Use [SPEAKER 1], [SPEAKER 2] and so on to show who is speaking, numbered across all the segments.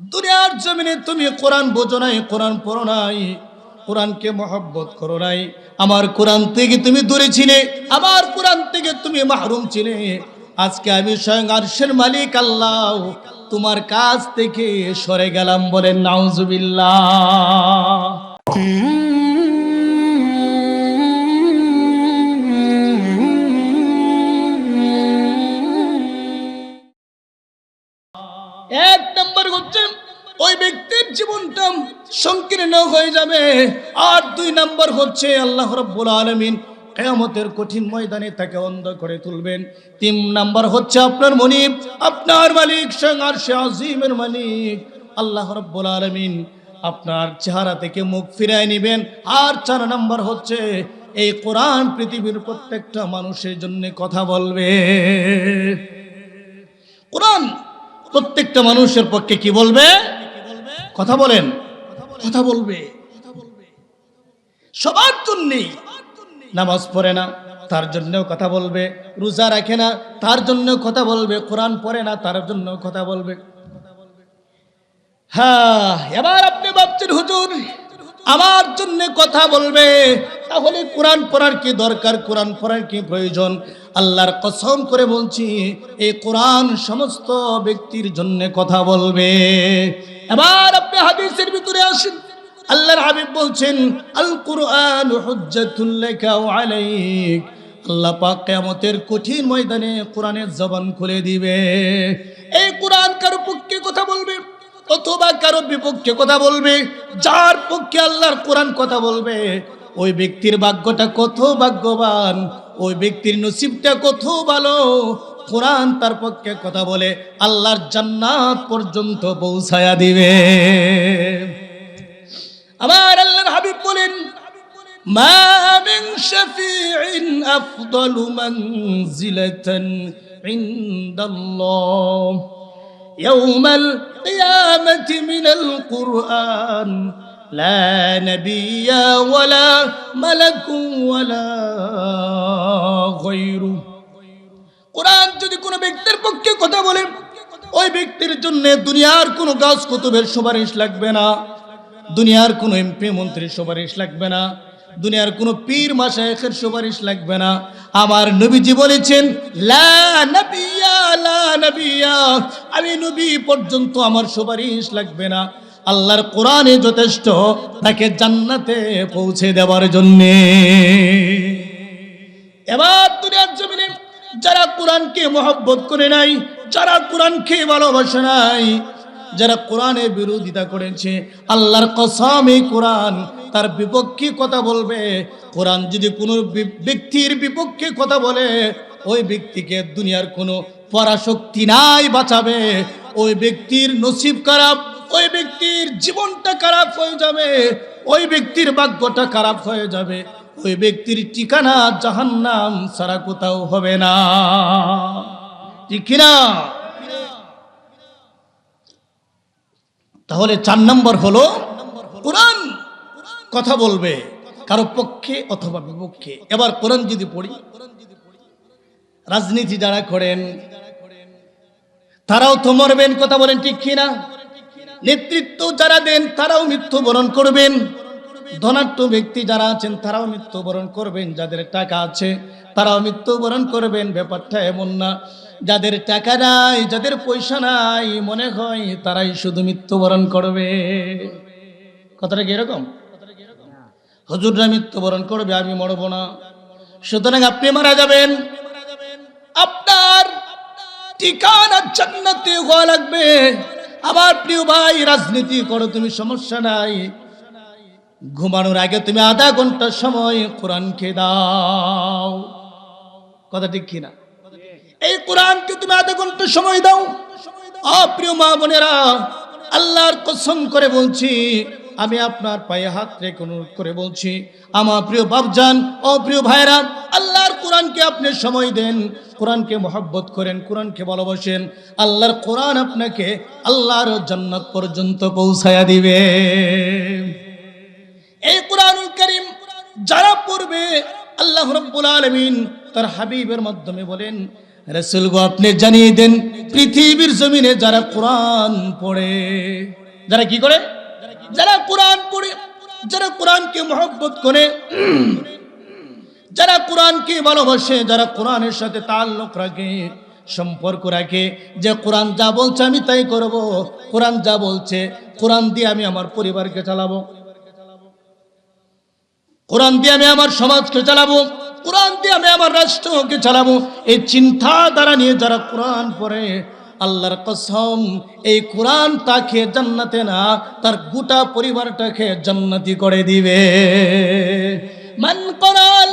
[SPEAKER 1] দুনিয়ার জমিনে তুমি কোরআন বোঝো নাই, কোরআন পড়ো নাই, কোরআনকে মহব্বত করো নাই। আমার কোরআন থেকে তুমি দূরে ছিলে, আমার কোরআন থেকে তুমি মাহরুম ছিলে। আজকে আমি স্বয়ং আরশের মালিক আল্লাহ, তোমার কাছ থেকে সরে গেলাম বলে নাউজুবিল্লাহ। জীবনটা সংকীর্ণ হয়ে যাবে। আর দুই নম্বর হচ্ছে আল্লাহ রব্বুল আলমিন কেয়ামতের কঠিন ময়দানে তাকে অন্ধ করে তুলবেন। তিন নাম্বার হচ্ছে আপনার মনিব, আপনার মালিক স্বয়ং আর সে আজিমের মালিক। আল্লাহ রব্বুল আলমিন আপনার চেহারা থেকে মুখ ফিরায় নিবেন। আর চার নাম্বার হচ্ছে এই কোরআন পৃথিবীর প্রত্যেকটা মানুষের জন্য কথা বলবে। কোরআন প্রত্যেকটা মানুষের পক্ষে কি বলবে? কথা বলেন, কথা বলবে। সবার জন্যেই নামাজ পড়ে না, তার জন্যও কথা বলবে, রোজা রাখে না, তার জন্য কথা বলবে, কোরআন পড়ে না, তার জন্য কথা বলবে। হ্যাঁ এবার আপনি ভাবছেন, হুজুর, আমার জন্য কথা বলবে, তাহলে কোরআন পড়ার কি দরকার, কোরআন পড়ার কি প্রয়োজন? আল্লাহর কসম করে বলছি, এই কোরআন সমস্ত ব্যক্তির জন্য কথা বলবে। এবার আপনি হাদিসের ভিতরে আসেন। আল্লাহর হাবিব বলছেন আল কোরআন হুজ্জাতুল লাকা ওয়া আলাইক। আল্লাহ পাক কিয়ামতের কঠিন ময়দানে কোরআনের জবান খুলে দিবে। এই কোরআন কারও পক্ষে কথা বলবে, অথবা কারও বিপক্ষে কথা বলবে, যার পক্ষে আল্লাহর কোরআন কথা বলবে, ওই ব্যক্তির ভাগ্যটা কত ভাগ্যবান, ওই ব্যক্তির নসিবটা কত ভালো কোরআন তার পক্ষে কথা বলে আল্লাহর জান্নাত পর্যন্ত পৌঁছায়া দিবে আমার আল্লাহর হাবিব বলেন মা মিন শাফিইন আফদালু মানজিলাতান ইনদাল্লাহ يوم القيامة من القرآن لا نبي ولا ملك ولا غيره কোরআন যদি কোনো ব্যক্তির পক্ষে কথা বলে, ওই ব্যক্তির জন্য দুনিয়ার কোনো গাছ কুতুবের সুপারিশ লাগবে না। দুনিয়ার কোনো এমপি মন্ত্রীর সুপারিশ লাগবে না। দুনিয়ার কোনো পীর মাসায়েখের সুপারিশ লাগবে না। আমার নবীজি বলেছেন, লা লা আমি নবী পর্যন্ত আমার সুপারিশ লাগবে না। আল্লাহর কোরআনে যথেষ্ট, তাকে জান্নাতে পৌঁছে দেওয়ার জন্যে। এবার দুনিয়ার জমিনে যারা কোরআনকে মহব্বত করে নাই, যারা কোরআনকে ভালোবাসে নাই, যারা কোরআনের বিরোধিতা করেছে, আল্লাহর কসম এই কোরআন তার বিপক্ষে কথা বলবে। কোরআন যদি কোনো ব্যক্তির বিপক্ষে কথা বলে, ওই ব্যক্তিকে দুনিয়ার কোনো পরাশক্তি নাই বাঁচাবে। ওই ব্যক্তির নসিব খারাপ, ওই ব্যক্তির জীবনটা খারাপ হয়ে যাবে, ওই ব্যক্তির ভাগ্যটা খারাপ হয়ে যাবে। ওই ব্যক্তির ঠিকানা জাহান্নাম সারা কোথাও হবে না। ঠিক তাহলে চার নম্বর হলো, কোরআন কথা বলবে কারও পক্ষে অথবা বিপক্ষে। এবার কোরআন যদি পড়ি, রাজনীতি যারা করেন, তারাও তো মরবেন, কথা বলেন ঠিক কিনা? নেতৃত্ব যারা দেন, তারাও মৃত্যুবরণ করবেন। ধনাঢ্য ব্যক্তি যারা আছেন, তারাও মৃত্যুবরণ করবেন। যাদের টাকা আছে, তারাও মৃত্যুবরণ করবেন। ব্যাপারটা এমন না। যাদের টাকা নাই, যাদের পয়সা নাই, মনে হয় তারাই শুধু মৃত্যুবরণ করবে। কথাটা কি এরকম? হজুররা মৃত্যুবরণ করবে, আমি মরব না। সুতরাং আপনি মারা যাবেন। আপনার ঠিকানা জান্নাতে হওয়া লাগবে। আমার প্রিয় ভাই, রাজনীতি করো, তুমি সমস্যা নাই। ঘুমানোর আগে তুমি আধা ঘণ্টার সময় কোরআনকে দাও। কথা ঠিক কিনা? এই কোরআনকে তুমি আধা ঘণ্টা সময় দাও। অপ্রিয় মা বোনেরা, আল্লাহর কসম করে বলছি, আমি আপনার পায়ে হাত রেখে অনুরোধ করে বলছি, আমার প্রিয় বাপজান অপ্রিয় প্রিয় ভাইরা আল্লাহর কোরআনকে আপনি সময় দেন, কোরআনকে মহব্বত করেন, কোরআনকে ভালোবাসেন, আল্লাহর কোরআন আপনাকে আল্লাহর জান্নাত পর্যন্ত পৌঁছায়া দিবে এই কোরআনুল করিম যারা পড়বে আল্লাহ রব্বুল আলমিন তার হাবিবের মাধ্যমে বলেন রসুল গো আপনি জানিয়ে দেন, পৃথিবীর জমিনে যারা কোরআন পড়ে, যারা কি করে? যারা কোরআন পড়ে, যারা কোরআনকে মহব্বত করে, যারা কোরআনকে ভালোবাসে, যারা কোরআনের সাথে তাল্লুক রাখে, সম্পর্ক রাখে, যে কোরআন যা বলছে আমি তাই করব, কোরআন যা বলছে, কোরআন দিয়ে আমি আমার পরিবারকে চালাবো। কোরআন দিয়ে আমি আমার সমাজকে চালাবো, কোরআন দিয়ে আমি আমার রাষ্ট্রকে চালাবো, এই চিন্তা দ্বারা নিয়ে যারা কোরআন পড়ে, আল্লাহর কসম, এই কোরআন তাকে জান্নাতে না, তার গোটা পরিবারটাকে জান্নাতি করে দিবে। মান করাল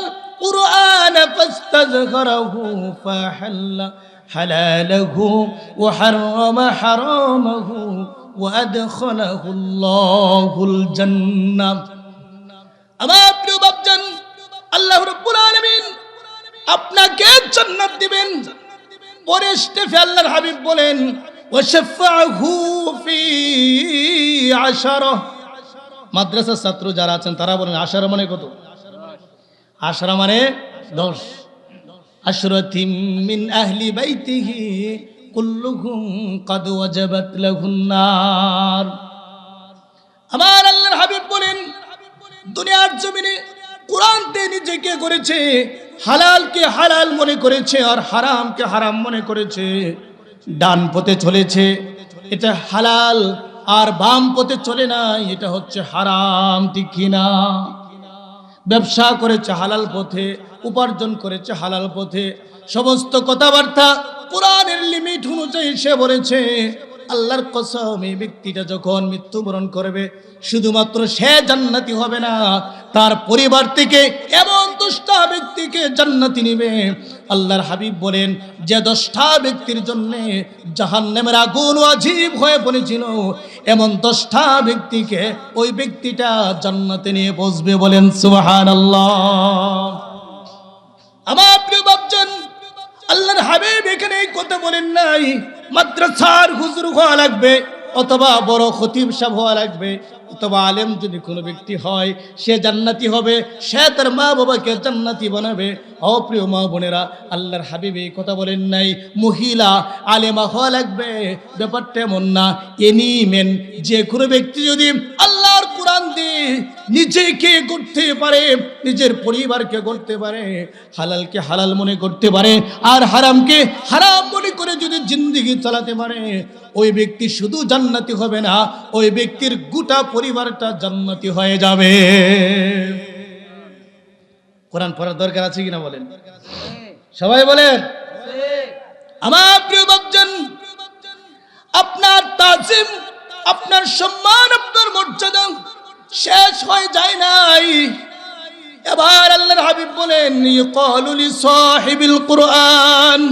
[SPEAKER 1] ফাহাল্লা হালালাহু ওয়া হাররামা হারামাহু ওয়া আদখালাহু আল্লাহুল জান্নাহ। আমার প্রিয় বাপজান, আল্লাহ রব্বুল আলামিন আপনাকে জান্নাত দিবেন। পরে স্টেফে আল্লাহর হাবিব বলেন, ওয়াশাফাহু ফি আশারা। মাদ্রাসার ছাত্র যারা আছেন, তারা বলেন, আশারা মানে কত? আশারা মানে দশ। আশরাতিম মিন আহলি বাইতিহি কুল্লুহুম কাদ ওয়াজাবাত লাহুন নার। আমার আল্লাহর হাবিব বলেন দুনিয়ার জমিনে কোরআনতে নিজেকে করেছে, হালালকে হালাল মনে করেছে আর হারামকে হারাম মনে করেছে। ডান পথে চলেছে, এটা হালাল আর বাম পথে চলে নাই, এটা হচ্ছে হারাম, ঠিক কিনা ব্যবসা করেছে হালাল পথে, উপার্জন করেছে হালাল পথে, সমস্ত কথাবার্তা কোরআনের লিমিট অনুযায়ী সে বলেছে। আল্লাহর কসম, এই ব্যক্তিটা যখন মৃত্যুবরণ করবে, শুধুমাত্র সে জান্নাতি হবে না, তার পরিবার থেকে এমন দশটা ব্যক্তিকে জান্নাতি নিবে। আল্লাহর হাবিব বলেন, যে দশটা ব্যক্তির জন্য জাহান্নামের আগুন আজীব হয়ে পড়েছিল, এমন দশটা ব্যক্তিকে ওই ব্যক্তিটা জান্নাতে নিয়ে বসবে বলেন, সুবহানাল্লাহ। আমার প্রিয় বাপজন আল্লাহর হাবিব এখানে কথা বলেন নাই মাদ্রাসার হুজুর হওয়া লাগবে, অথবা বড় খতিব সাহেব হওয়া লাগবে, অথবা আলেম যদি কোনো ব্যক্তি হয়, সে জান্নাতি হবে, সে তার মা বাবাকে জান্নাতি বানাবে। অপ্রিয় মা বোনেরা, আল্লাহর হাবিব এই কথা বলেন নাই, মহিলা, আলেমা হওয়া লাগবে, ব্যাপারটা এমন না এনি মেন যে কোনো ব্যক্তি যদি দিয়ে নিজেকে করতে পারে, নিজের পরিবারকে করতে পারে, হালালকে হালাল মনে করতে পারে, আর হারামকে হারাম মনে করে যদি জিন্দিগি চালাতে পারে, ওই ব্যক্তি শুধু জান্নাতি হবে না, ওই ব্যক্তির গোটা পরিবারটা জান্নাতি হয়ে যাবে। কোরআন পড়ার দরকার আছে কিনা বলেন? সবাই বলেন, আমার প্রিয় ভক্তজন আপনার তাজিম, আপনার সম্মান, আপনার মর্যাদা শেষ হয়ে যায় নাই এবার আল্লাহর হাবিব বলেন ইকালু লি সাহিবিল কুরআন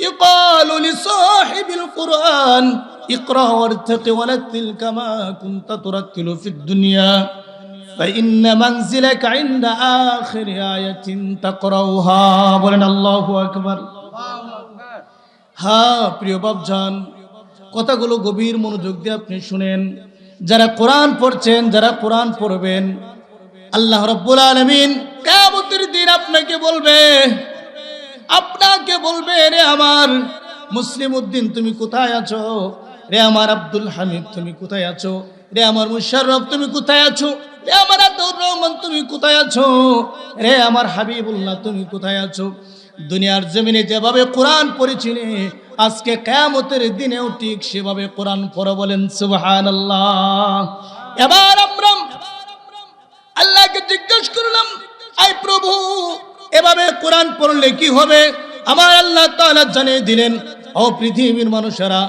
[SPEAKER 1] ইকালু লি সাহিবিল কুরআন اقرأ وارتق ورتل كما كنت ترتل في الدنيا فإن منزلك عند آخر آية تقرأها বলেন আল্লাহু আকবার হ্যাঁ প্রিয় বাবজান কথাগুলো গভীর মনোযোগ দিয়ে আপনি শুনেন যারা কোরআন পড়ছেন, যারা কোরআন পড়বেন, আল্লাহ রব্বুল আলমিন কেমতের দিন আপনাকে বলবে আপনাকে বলবে, রে আমার মুসলিম উদ্দিন তুমি কোথায় আছো? রে আমার আব্দুল হামিদ, তুমি কোথায় আছো? রে আমার মুশারফ তুমি কোথায় আছো? রে আমার আব্দুর রহমান, তুমি কোথায় আছো? রে আমার হাবিবুল্লাহ, তুমি কোথায় আছো? দুনিয়ার জমিনে যেভাবে কোরআন পড়েছিলে আজকে কেয়ামতের দিনেও ঠিক সেভাবে কোরআন পড়ো বলেন, সুবহানাল্লাহ। এবার আমরা আল্লাহকে জিজ্ঞেস করলাম আই প্রভু, এভাবে কোরআন পড়লে কি হবে? আমার আল্লাহ তাআলা জানিয়ে দিলেন, ও পৃথিবীর মানুষেরা,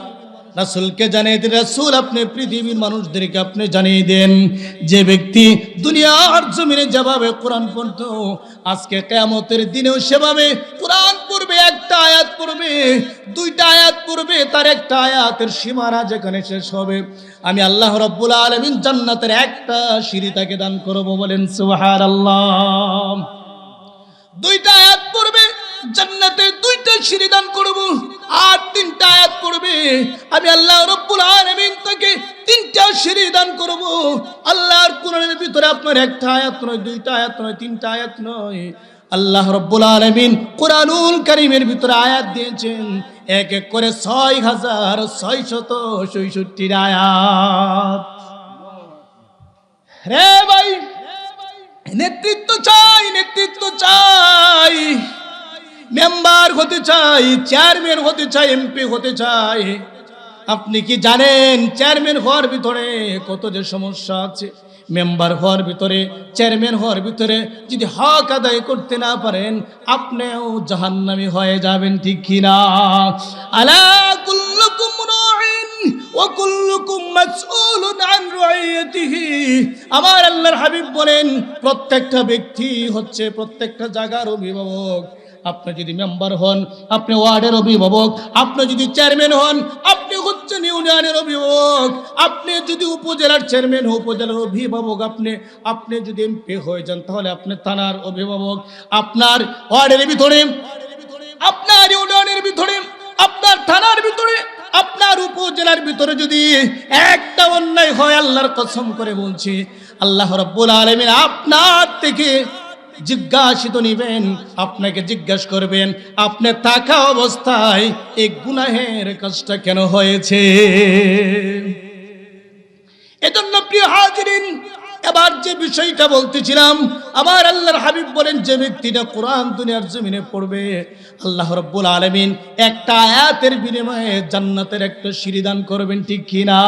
[SPEAKER 1] রাসূলকে জানিয়ে দিন রাসূল আপনি পৃথিবীর মানুষদেরকে আপনি জানিয়ে দেন, যে ব্যক্তি দুনিয়ার জমিনে যেভাবে কোরআন পড়তো, আজকে কিয়ামতের দিনেও সেভাবে কোরআন পড়বে, একটা আয়াত পড়বে, দুইটা আয়াত পড়বে, তার একটা আয়াতের সীমানা যেখানে শেষ হবে। আমি আল্লাহ রব্বুল আলামিন জান্নাতের একটা সিঁড়ি তাকে দান করব, বলেন সুবহানাল্লাহ। দুইটা আয়াত পড়বে জান্নাতের দুইটা সিঁড়ি দান করব, আর তিনটা আয়াত পড়বে। আমি আল্লাহ রব্বুল আলামিন তাকে তিনটা সিঁড়ি দান করব। আল্লাহর কোরআনের ভিতরে আপনার একটা আয়াত নয়, দুইটা আয়াত নয়, তিনটা আয়াত নয়। আল্লাহ রব্বুল আলমিন কোরআনুল করিমের ভিতরে আয়াত দিয়েছেন, এক এক করে ছয় হাজার ছয় শত ছয়ষট্টির আয়াত। রে ভাই, নেতৃত্ব চাই নেতৃত্ব চাই। মেম্বার হতে চাই, চেয়ারম্যান হতে চাই, এমপি হতে চাই। আপনি কি জানেন, চেয়ারম্যান হওয়ার ভিতরে কত যে সমস্যা আছে? মেম্বার হওয়ার ভিতরে, চেয়ারম্যান হওয়ার ভিতরে যদি হক আদায় করতে না পারেন, আপনিও জাহান্নামি হয়ে যাবেন, ঠিক কিনা আলা কুল্লুকুম রাইন ওয়া কুল্লুকুম মাসউলুন আন রাইয়াতিহি। আমার আল্লাহর হাবিব বলেন, প্রত্যেকটা ব্যক্তি হচ্ছে প্রত্যেকটা জায়গার অভিভাবক। আপনি যদি মেম্বার হন, আপনি ওয়ার্ডের অভিভাবক, আপনি যদি চেয়ারম্যান হন, আপনি হচ্ছেন ইউনিয়নের অভিভাবক। আপনি যদি উপজেলার চেয়ারম্যান উপজেলার অভিভাবক আপনি আপনি যদি এমপি হয়ে যান, তাহলে আপনি থানার অভিভাবক। আপনার ওয়ার্ডের ভিতরে, আপনার ইউনিয়নের ভিতরে, আপনার থানার ভিতরে, আপনার উপজেলার ভিতরে যদি একটা অন্যায় হয়, আল্লাহর কসম করে বলছি, আল্লাহ রব্বুল আলমিন আপনার থেকে জিজ্ঞাসিত নিবেন, আপনাকে জিজ্ঞাসা করবেন, আপনি থাকা অবস্থায় এই গুনাহের কাজটা কেন হয়েছে? এজন্য প্রিয় হাজিরিন, এবার যে বিষয়টা বলতেছিলাম, আমার আল্লাহর হাবিব বলেন, যে ব্যক্তিটা কোরআন দুনিয়ার জমিনে পড়বে, আল্লাহ রব্বুল আলমিন একটা আয়াতের বিনিময়ে জান্নাতের একটা সিঁড়ি দান করবেন ঠিক কিনা?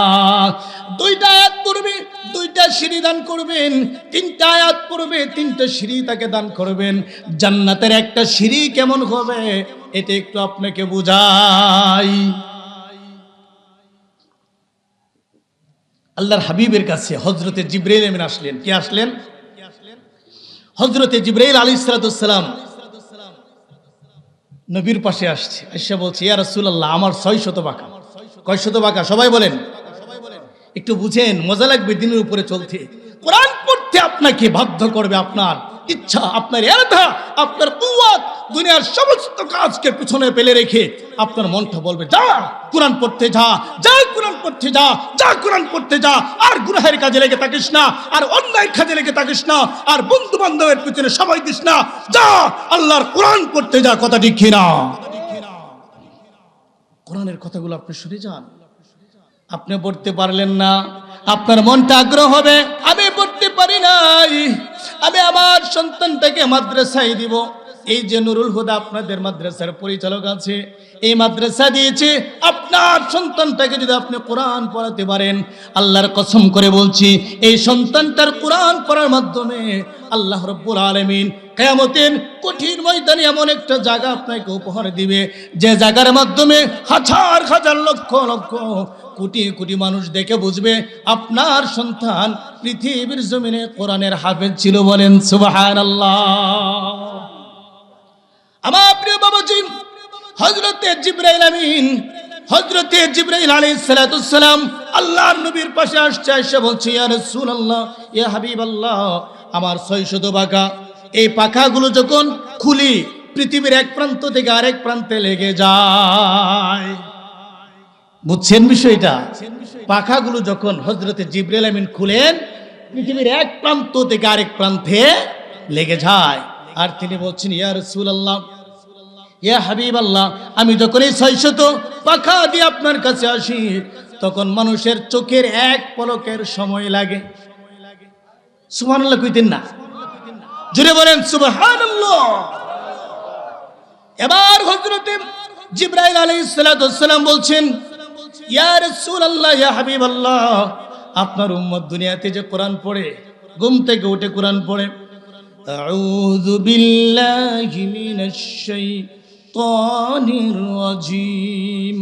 [SPEAKER 1] দুইটা আয়াত পড়বে দুইটা সিঁড়ি দান করবেন, তিনটা আয়াত পড়বে, তিনটা সিঁড়ি তাকে দান করবেন। জান্নাতের একটা সিঁড়ি কেমন হবে, এটা একটু আপনাকে বুঝাই। আল্লাহর হাবিবের কাছে হজরতে জিব্রাইল এমন আসলেন। কে আসলেন? হজরতে জিব্রাইল আলী সালাতাম নবীর পাশে আসছে। আইসা বলছে, ইয়া রাসূলুল্লাহ, আমার ছয় শত বাঁকা কয় শত বাঁকা সবাই বলেন। একটু বুঝেন, মজা লাগবে দিনের উপরে চলতে। কোরআন পড়তে আপনাকে বাধ্য করবে আপনার ইচ্ছা, আপনার এলাকা আপনার কুয়াত দুনিয়ার সমস্ত কাজকে পিছনে ফেলে রেখে আপনার মনটা বলবে, যা, কোরআন পড়তে যা যা কোরআন পড়তে যা যা কোরআন পড়তে যা, আর গুনাহের কাজে লেগে থাকিস না, আর অন্যায় কাজে লেগে থাকিস না, আর বন্ধু বান্ধবের পিছনে সবাই দিস না, যা, আল্লাহর কোরআন পড়তে যা কথা ঠিক কোরআনের কথাগুলো আপনি শুনে যান। আপনি পড়তে পারলেন না। আপনার মনটা আগ্রহ হবে, আমি পড়তে পারি নাই। আমি আমার সন্তানটাকে মাদ্রাসায় দিব। এই যে নুরুল হুদা আপনাদের মাদ্রাসার পরিচালক আছে, এই মাদ্রাসা দিয়েছে, আপনার সন্তানটাকে যদি আপনি কোরআন পড়াতে পারেন, আল্লাহর কসম করে বলছি, এই সন্তানটার কোরআন পড়ার মাধ্যমে আল্লাহ রব্বুল আলমিন কেয়ামতের কঠিন ময়দানে এমন একটা জায়গা আপনাকে উপহার দিবে, যে জায়গার মাধ্যমে হাজার হাজার লক্ষ লক্ষ, কোটি কোটি মানুষ দেখে বুঝবে, আপনার সন্তান পৃথিবীর জমিনে কোরআনের হাফেজ ছিল বলেন সুবাহান আমার প্রিয় বাবাজি হজরতে জিব্রাইল আমিন হজরতে জিব্রাইল আলাইহিস সালাম, আল্লাহর নবীর পাশে আসছে এসে বলছে, ইয়া রাসূলুল্লাহ হাবিবাল্লাহ, আমার ছয়শত বাঁকা এই পাখাগুলো যখন খুলি, পৃথিবীর এক প্রান্ত থেকে আরেক প্রান্তে লেগে যায়। বুঝছেন বিষয়টা? পাখাগুলো যখন হজরতে জিব্রাইল আমিন খুলেন, পৃথিবীর এক প্রান্ত থেকে আরেক প্রান্তে লেগে যায়। আর তিনি বলছেন, ইয়া রাসূলুল্লাহ, ইয়া হাবিব আল্লাহ আমি যখন এই ছয়শত পাখা দিয়ে আপনার কাছে আসি, তখন মানুষের চোখের এক পলকের সময় লাগে। না। জুড়ে বলেন এবার হযরতে জিব্রাইল সালাম বলছেন, ইয়া আপনার উম্মত দুনিয়াতে যে কোরআন পড়ে, ঘুম থেকে উঠে কোরআন পড়ে আউযু বিল্লাহি মিনাশ শাইতানির রাজীম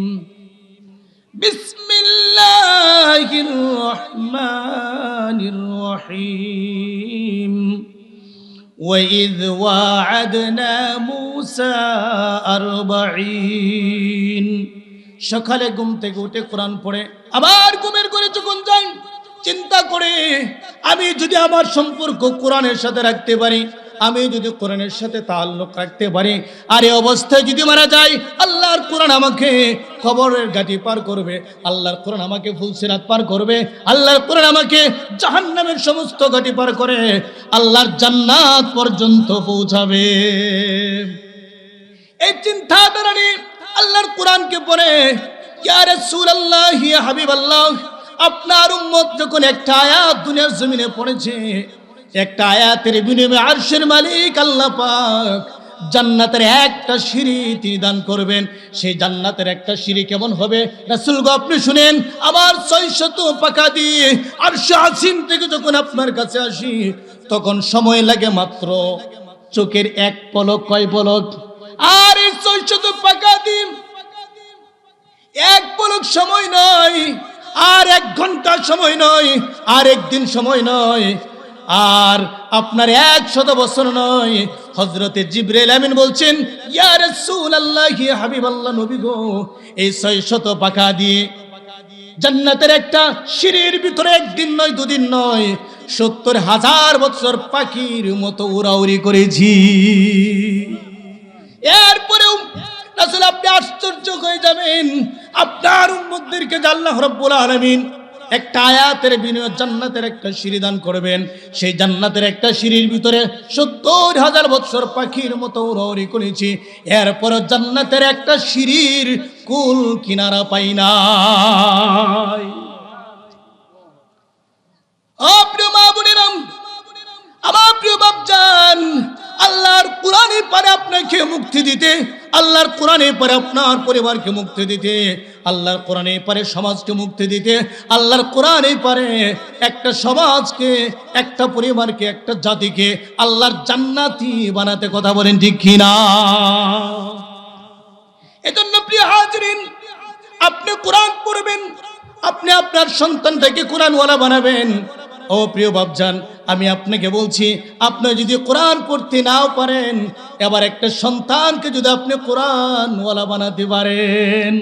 [SPEAKER 1] বিসমিল্লাহির রহমানির রহিম وإذ واعدنا موسى أربعين সকালে ঘুম থেকে উঠে কোরআন পড়ে আবার ঘুমের করে যখন যান চিন্তা করে আমি যদি আমার সম্পর্ক কোরআনের সাথে রাখতে পারি, আমি যদি কোরআনের সাথে তাল্লুক রাখতে পারি, আর এই অবস্থায় যদি মারা যাই, আল্লাহর কোরআন আমাকে খবরের গাটি পার করবে, আল্লাহর কোরআন আমাকে ফুলসিরাত পার করবে, আল্লাহর কোরআন আমাকে জাহান্নামের সমস্ত গাটি পার করে, আল্লাহর জান্নাত পর্যন্ত পৌঁছাবে। এই চিন্তা দ্বারানি আল্লাহর কোরআনকে পড়ে ইয়া রাসূলুল্লাহ হাবিব হাবিবাল্লাহ আপনার উম্মত যখন একটা আয়াত দুনিয়ার জমিনে পড়েছে, একটা আয়াতের বিনিময়ে আরশের মালিক আল্লাহ পাক জান্নাতের একটা সিঁড়ি তিনি দান করবেন। সেই জান্নাতের একটা সিঁড়ি কেমন হবে? রাসূল গো, আপনি শুনেন, আমার ছয়শত পাকা দিয়ে আরশে আসিম থেকে যখন আপনার কাছে আসি, তখন সময় লাগে মাত্র চোখের এক পলক, কয় পলক? আর এই ছয়শত পাকা দিন। এক পলক সময় নয় আর এক ঘণ্টা সময় নয়, আর একদিন সময় নয়, আর আপনার এক শত বছর নয়। হজরতে জিব্রাইল আমিন বলছেন, ইয়া রাসূলুল্লাহ ইয়া হাবিবাল্লাহ নবী গো, এই ছয় শত পাকা দিয়ে জান্নাতের একটা সিঁড়ির ভিতরে একদিন নয়, দুদিন নয়, সত্তর হাজার বছর পাখির মতো উড়াউড়ি করেছি। এরপরেও আপনি আশ্চর্য হয়ে যাবেন, আপনার উম্মতদেরকে যে আল্লাহ রব্বুল আলামিন একটা আয়াতের বিনিয়োগ জান্নাতের একটা সিঁড়ি দান করবেন। সেই জান্নাতের একটা সিঁড়ির ভিতরে সত্তর হাজার বছর পাখির মতো উড়াউড়ি করেছি। এরপর জান্নাতের একটা সিঁড়ির কুল কিনারা পাই নাই। ও প্রিয় মা বোনেরাম, আমার প্রিয় বাপজান আল্লাহর কোরআনে পারে আপনাকে মুক্তি দিতে, আল্লাহর কোরআনে পারে আপনার পরিবারকে মুক্তি দিতে, আল্লাহর কোরআনে পারে সমাজকে মুক্তি দিতে, আল্লাহর কোরআনে পারে একটা সমাজকে, একটা পরিবারকে, একটা জাতিকে আল্লাহর জান্নাতি বানাতে কথা বলেন ঠিক কিনা? এজন্য প্রিয় হাজরিন, আপনি কোরআন পড়বেন, আপনি আপনার সন্তানটাকে কোরআনওয়ালা বানাবেন। ও প্রিয় বাবজান আমি আপনাকে বলছি, আপনি যদি কোরআন পড়তে নাও পারেন, এবার একটা সন্তানকে যদি আপনি কোরআনওয়ালা বানাতে পারেন।